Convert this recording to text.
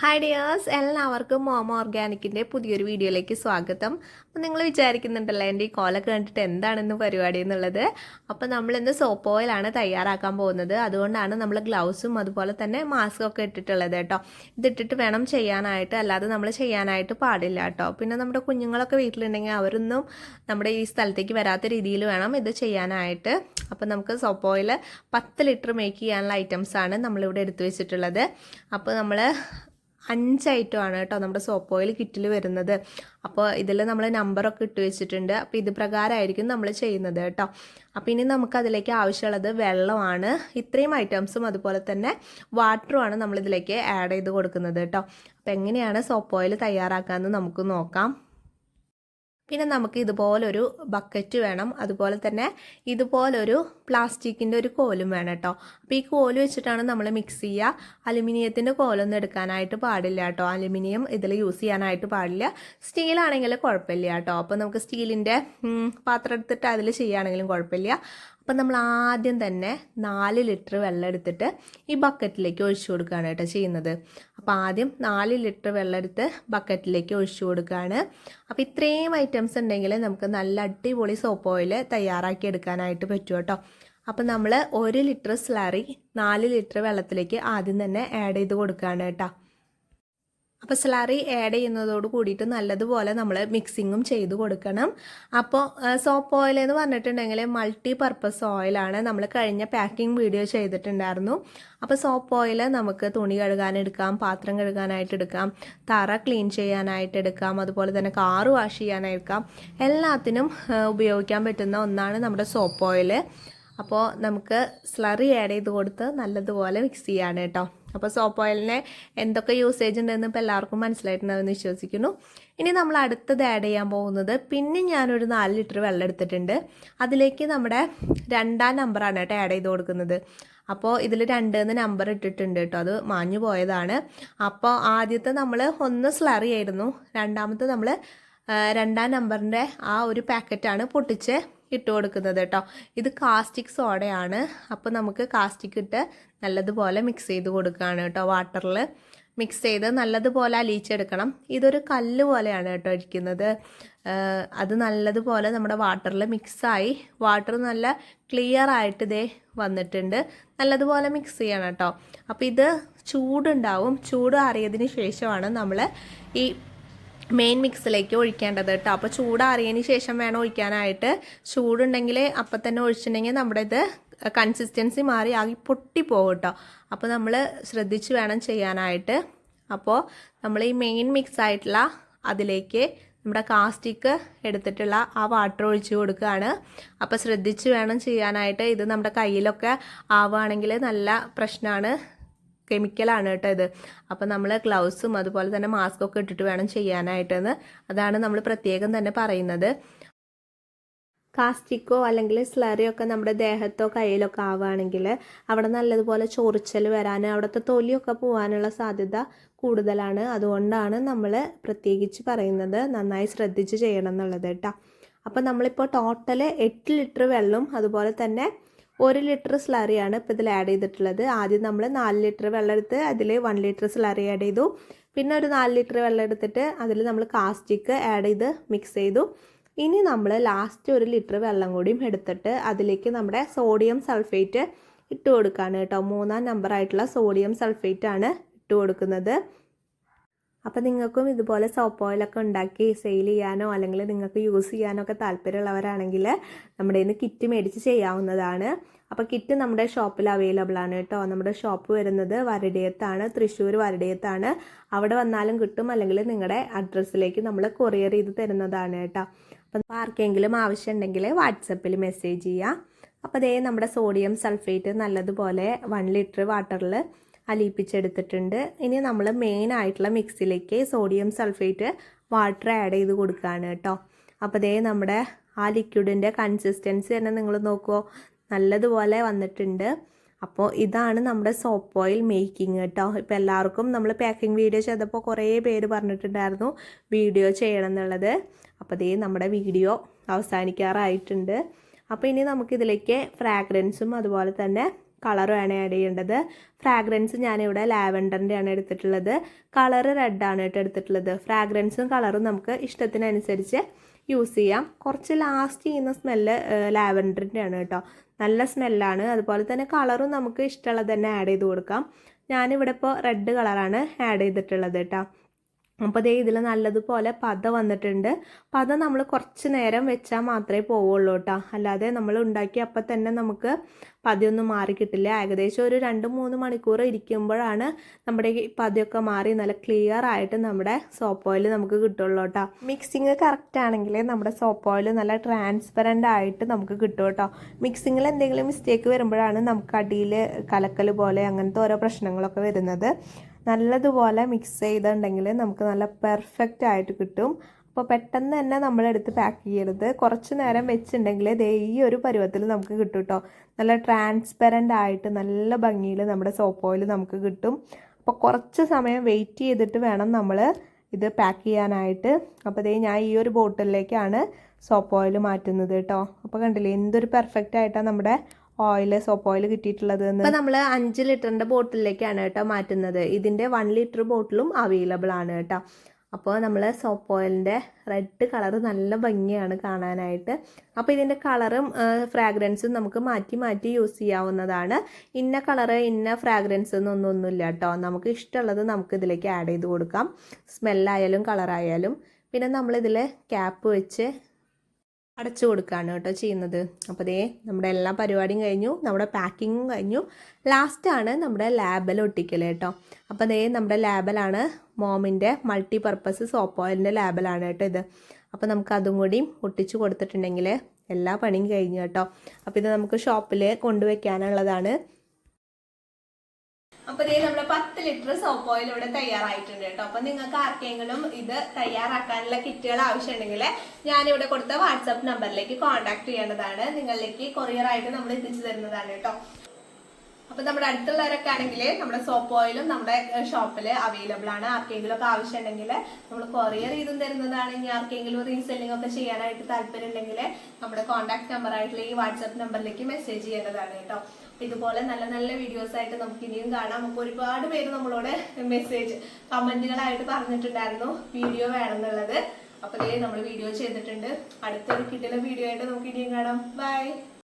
Hi dears എല്ലാവർക്കും മോമോ ഓർഗാനിക്കിന്റെ പുതിയൊരു വീഡിയോയിലേക്ക് സ്വാഗതം. അപ്പം നിങ്ങൾ വിചാരിക്കുന്നുണ്ടല്ലോ എന്റെ ഈ കോലൊക്കെ കണ്ടിട്ട് എന്താണെന്ന് പരിപാടി എന്നുള്ളത്. അപ്പോൾ നമ്മളിന്ന് സോപ്പ് ഓയിലാണ് തയ്യാറാക്കാൻ പോകുന്നത്. അതുകൊണ്ടാണ് നമ്മൾ ഗ്ലൗസും അതുപോലെ തന്നെ മാസ്കും ഒക്കെ ഇട്ടിട്ടുള്ളത് കേട്ടോ. ഇതിട്ടിട്ട് വേണം ചെയ്യാനായിട്ട്. അല്ലാതെ നമ്മൾ ചെയ്യാനായിട്ട് പാടില്ല കേട്ടോ. പിന്നെ നമ്മുടെ കുഞ്ഞുങ്ങളൊക്കെ വീട്ടിലുണ്ടെങ്കിൽ അവരൊന്നും നമ്മുടെ ഈ സ്ഥലത്തേക്ക് വരാത്ത രീതിയിൽ വേണം ഇത് ചെയ്യാനായിട്ട്. അപ്പോൾ നമുക്ക് സോപ്പ് ഓയിൽ പത്ത് ലിറ്റർ മേക്ക് ചെയ്യാനുള്ള ഐറ്റംസാണ് നമ്മളിവിടെ എടുത്തു വെച്ചിട്ടുള്ളത്. അപ്പോൾ നമ്മൾ അഞ്ച് ഐറ്റം ആണ് കേട്ടോ നമ്മുടെ സോപ്പ് ഓയിൽ കിറ്റിൽ വരുന്നത്. അപ്പോൾ ഇതിൽ നമ്മൾ നമ്പറൊക്കെ ഇട്ട് വെച്ചിട്ടുണ്ട്. അപ്പോൾ ഇത് പ്രകാരമായിരിക്കും നമ്മൾ ചെയ്യുന്നത് കേട്ടോ. അപ്പോൾ ഇനി നമുക്ക് അതിലേക്ക് ആവശ്യമുള്ളത് വെള്ളമാണ്. ഇത്രയും ഐറ്റംസും അതുപോലെ തന്നെ വാട്ടറുമാണ് നമ്മളിതിലേക്ക് ആഡ് ചെയ്ത് കൊടുക്കുന്നത് കേട്ടോ. അപ്പോൾ എങ്ങനെയാണ് സോപ്പ് ഓയിൽ തയ്യാറാക്കാമെന്ന് നമുക്ക് നോക്കാം. പിന്നെ നമുക്ക് ഇതുപോലൊരു ബക്കറ്റ് വേണം. അതുപോലെ തന്നെ ഇതുപോലൊരു പ്ലാസ്റ്റിക്കിന്റെ ഒരു കോലും വേണം കേട്ടോ. അപ്പോൾ ഈ കോൽ വെച്ചിട്ടാണ് നമ്മൾ മിക്സ് ചെയ്യുക. അലുമിനിയത്തിന്റെ കോലൊന്നും എടുക്കാനായിട്ട് പാടില്ല കേട്ടോ. അലുമിനിയം ഇതിൽ യൂസ് ചെയ്യാനായിട്ട് പാടില്ല. സ്റ്റീലാണെങ്കിൽ കുഴപ്പമില്ല കേട്ടോ. അപ്പോൾ നമുക്ക് സ്റ്റീലിന്റെ പാത്രം എടുത്തിട്ട് അതിൽ ചെയ്യുകയാണെങ്കിലും കുഴപ്പമില്ല. അപ്പം നമ്മൾ ആദ്യം തന്നെ നാല് ലിറ്റർ വെള്ളം എടുത്തിട്ട് ഈ ബക്കറ്റിലേക്ക് ഒഴിച്ചു കൊടുക്കുകയാണ് കേട്ടോ ചെയ്യുന്നത്. അപ്പോൾ ആദ്യം നാല് ലിറ്റർ വെള്ളം എടുത്ത് ബക്കറ്റിലേക്ക് ഒഴിച്ചു കൊടുക്കുകയാണ്. അപ്പോൾ ഇത്രയും ഐറ്റംസ് ഉണ്ടെങ്കിൽ നമുക്ക് നല്ല അടിപൊളി സോപ്പ് ഓയിൽ തയ്യാറാക്കി എടുക്കാനായിട്ട് പറ്റും കേട്ടോ. അപ്പം നമ്മൾ ഒരു ലിറ്റർ സ്ലറി നാല് ലിറ്റർ വെള്ളത്തിലേക്ക് ആദ്യം തന്നെ ആഡ് ചെയ്ത് കൊടുക്കുകയാണ് കേട്ടോ. അപ്പോൾ സ്ലറി ആഡ് ചെയ്യുന്നതോട് കൂടിയിട്ട് നല്ലതുപോലെ നമ്മൾ മിക്സിങ്ങും ചെയ്ത് കൊടുക്കണം. അപ്പോൾ സോപ്പ് ഓയിൽ എന്ന് പറഞ്ഞിട്ടുണ്ടെങ്കിൽ മൾട്ടി പർപ്പസ് ഓയിലാണ് നമ്മൾ കഴിഞ്ഞ പാക്കിംഗ് വീഡിയോ ചെയ്തിട്ടുണ്ടായിരുന്നു. അപ്പോൾ സോപ്പ് ഓയിൽ നമുക്ക് തുണി കഴുകാനെടുക്കാം പാത്രം കഴുകാനായിട്ട് എടുക്കാം തറ ക്ലീൻ ചെയ്യാനായിട്ട് എടുക്കാം അതുപോലെ തന്നെ കാറ് വാഷ് ചെയ്യാനെടുക്കാം എല്ലാത്തിനും ഉപയോഗിക്കാൻ പറ്റുന്ന ഒന്നാണ് നമ്മുടെ സോപ്പ് ഓയിൽ അപ്പോൾ നമുക്ക് സ്ലറി ആഡ് ചെയ്ത് കൊടുത്ത് നല്ലതുപോലെ മിക്സ് ചെയ്യാണ് കേട്ടോ. അപ്പോൾ സോപ്പ് ഓയിലിനെ എന്തൊക്കെ യൂസേജ് ഉണ്ടെന്ന് ഇപ്പോൾ എല്ലാവർക്കും മനസ്സിലായിട്ടുണ്ടാവുമെന്ന് വിശ്വസിക്കുന്നു. ഇനി നമ്മൾ അടുത്തത് ആഡ് ചെയ്യാൻ പോകുന്നത് പിന്നെ ഞാനൊരു നാല് ലിറ്റർ വെള്ളം എടുത്തിട്ടുണ്ട്. അതിലേക്ക് നമ്മുടെ രണ്ടാം നമ്പറാണ് കേട്ടോ ആഡ് ചെയ്ത് കൊടുക്കുന്നത്. അപ്പോൾ ഇതിൽ രണ്ട് എന്ന് നമ്പർ ഇട്ടിട്ടുണ്ട് കേട്ടോ. അത് മാഞ്ഞു പോയതാണ്. അപ്പോൾ ആദ്യത്തെ നമ്മൾ ഒന്ന് സ്ലറി ആയിരുന്നു. രണ്ടാമത്തെ നമ്മൾ രണ്ടാം നമ്പറിന്റെ ആ ഒരു പാക്കറ്റാണ് പൊട്ടിച്ച് ഇട്ട് കൊടുക്കുന്നത് കേട്ടോ ഇത് കാസ്റ്റിക് സോഡയാണ് അപ്പോൾ നമുക്ക് കാസ്റ്റിക് ഇട്ട് നല്ലതുപോലെ മിക്സ് ചെയ്ത് കൊടുക്കുകയാണ് കേട്ടോ വാട്ടറിൽ മിക്സ് ചെയ്ത് നല്ലതുപോലെ അലിയിച്ചെടുക്കണം. ഇതൊരു കല്ല് പോലെയാണ് കേട്ടോ ഇരിക്കുന്നത്. അത് നല്ലതുപോലെ നമ്മുടെ വാട്ടറിൽ മിക്സായി വാട്ടർ നല്ല ക്ലിയർ ആയിട്ട് ഇതേ വന്നിട്ടുണ്ട്. നല്ലതുപോലെ മിക്സ് ചെയ്യണം കേട്ടോ. അപ്പോൾ ഇത് ചൂടുണ്ടാവും. ചൂട് അറിയതിന് ശേഷമാണ് നമ്മൾ ഈ മെയിൻ മിക്സിലേക്ക് ഒഴിക്കേണ്ടത് കേട്ടോ അപ്പോൾ ചൂടാറിയതിന് ശേഷം വേണം ഒഴിക്കാനായിട്ട്. ചൂടുണ്ടെങ്കിൽ അപ്പം തന്നെ ഒഴിച്ചിട്ടുണ്ടെങ്കിൽ നമ്മുടെ ഇത് കൺസിസ്റ്റൻസി മാറി ആകെ പൊട്ടിപ്പോകും കേട്ടോ അപ്പോൾ നമ്മൾ ശ്രദ്ധിച്ച് വേണം ചെയ്യാനായിട്ട്. അപ്പോൾ നമ്മൾ ഈ മെയിൻ മിക്സ് ആയിട്ടുള്ള അതിലേക്ക് നമ്മുടെ കാസ്റ്റിക്ക് എടുത്തിട്ടുള്ള ആ വാട്ടർ ഒഴിച്ചു കൊടുക്കുകയാണ്. അപ്പോൾ ശ്രദ്ധിച്ച് വേണം ചെയ്യാനായിട്ട്. ഇത് നമ്മുടെ കയ്യിലൊക്കെ ആവുകയാണെങ്കിൽ നല്ല പ്രശ്നമാണ്. കെമിക്കലാണ് കേട്ടോ ഇത്. അപ്പോൾ നമ്മൾ ഗ്ലൗസും അതുപോലെ തന്നെ മാസ്കൊക്കെ ഇട്ടിട്ട് വേണം ചെയ്യാനായിട്ടെന്ന്. അതാണ് നമ്മൾ പ്രത്യേകം തന്നെ പറയുന്നത്. കാസ്റ്റിക്കോ അല്ലെങ്കിൽ സ്ലറിയോ ഒക്കെ നമ്മുടെ ദേഹത്തോ കയ്യിലൊക്കെ ആവുകയാണെങ്കിൽ അവിടെ നല്ലതുപോലെ ചൊറിച്ചൽ വരാൻ അവിടുത്തെ തൊലിയൊക്കെ പോകാനുള്ള സാധ്യത കൂടുതലാണ്. അതുകൊണ്ടാണ് നമ്മൾ പ്രത്യേകിച്ച് പറയുന്നത് നന്നായി ശ്രദ്ധിച്ച് ചെയ്യണം എന്നുള്ളത് കേട്ടോ. അപ്പോൾ നമ്മളിപ്പോൾ ടോട്ടൽ എട്ട് ലിറ്റർ വെള്ളം അതുപോലെ തന്നെ ഒരു ലിറ്റർ സ്ലറിയാണ് ഇപ്പോൾ ഇതിൽ ആഡ് ചെയ്തിട്ടുള്ളത്. ആദ്യം നമ്മൾ നാല് ലിറ്റർ വെള്ളം എടുത്ത് അതിൽ വൺ ലിറ്റർ സ്ലറി ആഡ് ചെയ്തു. പിന്നെ ഒരു നാല് ലിറ്റർ വെള്ളം എടുത്തിട്ട് അതിൽ നമ്മൾ കാസ്റ്റിക്ക് ആഡ് ചെയ്ത് മിക്സ് ചെയ്തു. ഇനി നമ്മൾ ലാസ്റ്റ് ഒരു ലിറ്റർ വെള്ളം കൂടിയും എടുത്തിട്ട് അതിലേക്ക് നമ്മുടെ സോഡിയം സൾഫേറ്റ് ഇട്ട് കൊടുക്കുകയാണ് കേട്ടോ. മൂന്നാം നമ്പറായിട്ടുള്ള സോഡിയം സൾഫേറ്റ് ആണ് ഇട്ട് കൊടുക്കുന്നത്. അപ്പോൾ നിങ്ങൾക്കും ഇതുപോലെ സോപ്പ് ഓയിലൊക്കെ ഉണ്ടാക്കി സെയിൽ ചെയ്യാനോ അല്ലെങ്കിൽ നിങ്ങൾക്ക് യൂസ് ചെയ്യാനോ ഒക്കെ താല്പര്യമുള്ളവരാണെങ്കിൽ നമ്മുടെ ഇന്ന് കിറ്റ് മേടിച്ച് ചെയ്യാവുന്നതാണ്. അപ്പോൾ കിറ്റ് നമ്മുടെ ഷോപ്പിൽ അവൈലബിൾ ആണ് കേട്ടോ. നമ്മുടെ ഷോപ്പ് വരുന്നത് വരടിയത്താണ് തൃശ്ശൂർ വരടിയത്താണ്. അവിടെ വന്നാലും കിട്ടും അല്ലെങ്കിൽ നിങ്ങളുടെ അഡ്രസ്സിലേക്ക് നമ്മൾ കൊറിയർ ചെയ്ത് തരുന്നതാണ് കേട്ടോ. അപ്പം ആർക്കെങ്കിലും ആവശ്യമുണ്ടെങ്കിൽ വാട്സപ്പിൽ മെസ്സേജ് ചെയ്യുക അപ്പോൾ അതേ നമ്മുടെ സോഡിയം സൾഫേറ്റ് നല്ലതുപോലെ വൺ ലിറ്റർ വാട്ടറിൽ അലിയിപ്പിച്ചെടുത്തിട്ടുണ്ട്. ഇനി നമ്മൾ മെയിൻ ആയിട്ടുള്ള മിക്സിലേക്ക് സോഡിയം സൾഫേറ്റ് വാട്ടർ ആഡ് ചെയ്ത് കൊടുക്കുകയാണ് കേട്ടോ. അപ്പോൾ അതേ നമ്മുടെ ആ ലിക്വിഡിന്റെ കൺസിസ്റ്റൻസി തന്നെ നിങ്ങൾ നോക്കുമോ നല്ലതുപോലെ വന്നിട്ടുണ്ട്. അപ്പോൾ ഇതാണ് നമ്മുടെ സോപ്പ് ഓയിൽ മേക്കിംഗ് കേട്ടോ. ഇപ്പോൾ എല്ലാവർക്കും നമ്മൾ പാക്കിംഗ് വീഡിയോ ചെയ്തപ്പോൾ കുറേ പേര് പറഞ്ഞിട്ടുണ്ടായിരുന്നു വീഡിയോ ചെയ്യണം എന്നുള്ളത്. അപ്പോൾ ഇതേ നമ്മുടെ വീഡിയോ അവസാനിക്കാറായിട്ടുണ്ട്. അപ്പോൾ ഇനി നമുക്കിതിലേക്ക് ഫ്രാഗ്രൻസും അതുപോലെ തന്നെ കളറുമാണ് ആഡ് ചെയ്യേണ്ടത്. ഫ്രാഗ്രൻസ് ഞാനിവിടെ ലാവൻഡറിന്റെ ആണ് എടുത്തിട്ടുള്ളത് കളറ് റെഡാണ് കേട്ടോ എടുത്തിട്ടുള്ളത്. ഫ്രാഗ്രൻസും കളറും നമുക്ക് ഇഷ്ടത്തിനനുസരിച്ച് യൂസ് ചെയ്യാം. കുറച്ച് ലാസ്റ്റ് ചെയ്യുന്ന സ്മെല്ല് ലാവൻഡറിന്റെ ആണ് കേട്ടോ. നല്ല സ്മെല്ലാണ് അതുപോലെ തന്നെ കളറും നമുക്ക് ഇഷ്ടമുള്ളത് തന്നെ ആഡ് ചെയ്ത് കൊടുക്കാം. ഞാനിവിടെ ഇപ്പോൾ റെഡ് കളറാണ് ആഡ് ചെയ്തിട്ടുള്ളത് കേട്ടോ. അപ്പോൾ ദേ ഇതിൽ നല്ലതുപോലെ പത വന്നിട്ടുണ്ട്. പത നമ്മൾ കുറച്ച് നേരം വെച്ചാൽ മാത്രമേ പോവുള്ളൂ കേട്ടോ. അല്ലാതെ നമ്മൾ ഉണ്ടാക്കി അപ്പം തന്നെ നമുക്ക് പതിയൊന്നും മാറി കിട്ടില്ല ഏകദേശം ഒരു രണ്ട് മൂന്ന് മണിക്കൂർ ഇരിക്കുമ്പോഴാണ് നമ്മുടെ പതിയൊക്കെ മാറി നല്ല ക്ലിയർ ആയിട്ട് നമ്മുടെ സോപ്പ് ഓയിൽ നമുക്ക് കിട്ടുള്ളൂ കേട്ടോ. മിക്സിങ് കറക്റ്റ് ആണെങ്കിൽ നമ്മുടെ സോപ്പ് ഓയിൽ നല്ല ട്രാൻസ്പെറന്റ് ആയിട്ട് നമുക്ക് കിട്ടും കേട്ടോ. മിക്സിങ്ങിൽ എന്തെങ്കിലും മിസ്റ്റേക്ക് വരുമ്പോഴാണ് നമുക്ക് അടിയിൽ കലക്കൽ പോലെ അങ്ങനത്തെ ഓരോ പ്രശ്നങ്ങളൊക്കെ വരുന്നത്. നല്ലതുപോലെ മിക്സ് ചെയ്തിട്ടുണ്ടെങ്കിൽ നമുക്ക് നല്ല പെർഫെക്റ്റ് ആയിട്ട് കിട്ടും. അപ്പോൾ പെട്ടെന്ന് തന്നെ നമ്മളെടുത്ത് പാക്ക് ചെയ്യരുത്. കുറച്ച് നേരം വെച്ചിട്ടുണ്ടെങ്കിൽ ദേ ഈ ഒരു പരുവത്തിൽ നമുക്ക് കിട്ടും കേട്ടോ നല്ല ട്രാൻസ്പെറന്റ് ആയിട്ട് നല്ല ഭംഗിയിൽ നമ്മുടെ സോപ്പ് ഓയിൽ നമുക്ക് കിട്ടും. അപ്പോൾ കുറച്ച് സമയം വെയിറ്റ് ചെയ്തിട്ട് വേണം നമ്മൾ ഇത് പാക്ക് ചെയ്യാനായിട്ട്. അപ്പോൾ ദേ ഞാൻ ഈ ഒരു ബോട്ടിലേക്കാണ് സോപ്പ് ഓയിൽ മാറ്റുന്നത് കേട്ടോ. അപ്പോൾ കണ്ടില്ലേ എന്തൊരു പെർഫെക്റ്റ് ആയിട്ടാണ് നമ്മുടെ ഓയിൽ സോപ്പ് ഓയിൽ കിട്ടിയിട്ടുള്ളത് ഇപ്പം നമ്മൾ അഞ്ച് ലിറ്ററിന്റെ ബോട്ടിലേക്കാണ് കേട്ടോ മാറ്റുന്നത്. ഇതിന്റെ വൺ ലിറ്റർ ബോട്ടിലും അവൈലബിൾ ആണ് കേട്ടോ. അപ്പോൾ നമ്മൾ സോപ്പ് ഓയിലിന്റെ റെഡ് കളർ നല്ല ഭംഗിയാണ് കാണാനായിട്ട്. അപ്പോൾ ഇതിന്റെ കളറും ഫ്രാഗ്രൻസും നമുക്ക് മാറ്റി മാറ്റി യൂസ് ചെയ്യാവുന്നതാണ്. ഇന്ന കളറ് ഇന്ന ഫ്രാഗ്രൻസ് എന്നൊന്നൊന്നുമില്ല കേട്ടോ. നമുക്ക് ഇഷ്ടമുള്ളത് നമുക്ക് ഇതിലേക്ക് ആഡ് ചെയ്ത് കൊടുക്കാം. സ്മെല്ലായാലും കളറായാലും പിന്നെ നമ്മളിതിൽ ക്യാപ്പ് വെച്ച് അടച്ചു കൊടുക്കുകയാണ് കേട്ടോ ചെയ്യുന്നത്. അപ്പോൾ ദേ നമ്മുടെ എല്ലാ പരിപാടിയും കഴിഞ്ഞു നമ്മുടെ പാക്കിങ്ങും കഴിഞ്ഞു. ലാസ്റ്റാണ് നമ്മുടെ ലാബൽ ഒട്ടിക്കൽ കേട്ടോ. അപ്പോൾ ദേ നമ്മുടെ ലാബലാണ് മോമിന്റെ മൾട്ടി പർപ്പസ് സോപ്പ് ഓയിലിന്റെ ലാബലാണ് കേട്ടോ ഇത്. അപ്പോൾ നമുക്ക് അതും കൂടി ഒട്ടിച്ചു കൊടുത്തിട്ടുണ്ടെങ്കിൽ എല്ലാ പണിയും കഴിഞ്ഞു കേട്ടോ. അപ്പോൾ ഇത് നമുക്ക് ഷോപ്പിൽ കൊണ്ടുവയ്ക്കാനുള്ളതാണ്. അപ്പൊ ഇതേ നമ്മുടെ പത്ത് ലിറ്റർ സോപ്പ് ഓയിൽ ഇവിടെ തയ്യാറായിട്ടുണ്ട് കേട്ടോ. അപ്പൊ നിങ്ങൾക്ക് ആർക്കെങ്കിലും ഇത് തയ്യാറാക്കാനുള്ള കിറ്റുകൾ ആവശ്യമുണ്ടെങ്കിൽ ഞാനിവിടെ കൊടുത്ത വാട്സാപ്പ് നമ്പറിലേക്ക് കോൺടാക്ട് ചെയ്യേണ്ടതാണ്. നിങ്ങളിലേക്ക് കൊറിയർ ആയിട്ട് നമ്മൾ എത്തിച്ചു തരുന്നതാണ് കേട്ടോ. അപ്പൊ നമ്മുടെ അടുത്തുള്ളവരൊക്കെ ആണെങ്കിൽ നമ്മുടെ സോപ്പ് ഓയിലും നമ്മുടെ ഷോപ്പിൽ അവൈലബിൾ ആണ്. ആർക്കെങ്കിലും ഒക്കെ ആവശ്യം ആവശ്യമുണ്ടെങ്കിൽ നമ്മൾ കൊറിയർ ചെയ്തും തരുന്നതാണ്. ഇനി ആർക്കെങ്കിലും റീസെല്ലിംഗ് ഒക്കെ ചെയ്യാനായിട്ട് താല്പര്യം ഉണ്ടെങ്കിൽ നമ്മുടെ കോൺടാക്ട് നമ്പർ ആയിട്ടുള്ള ഈ വാട്സാപ്പ് നമ്പറിലേക്ക് മെസ്സേജ് ചെയ്യേണ്ടതാണ് കേട്ടോ. ഇതുപോലെ നല്ല നല്ല വീഡിയോസ് ആയിട്ട് നമുക്ക് ഇനിയും കാണാം. അപ്പൊ ഒരുപാട് പേര് നമ്മളോട് മെസ്സേജ് കമന്റുകളായിട്ട് പറഞ്ഞിട്ടുണ്ടായിരുന്നു വീഡിയോ വേണമെന്നുള്ളത്. അപ്പൊ ദേ നമ്മൾ വീഡിയോ ചെയ്തിട്ടുണ്ട്. അടുത്തൊരു കിട്ടുന്ന വീഡിയോ ആയിട്ട് നമുക്ക് ഇനിയും കാണാം. ബൈ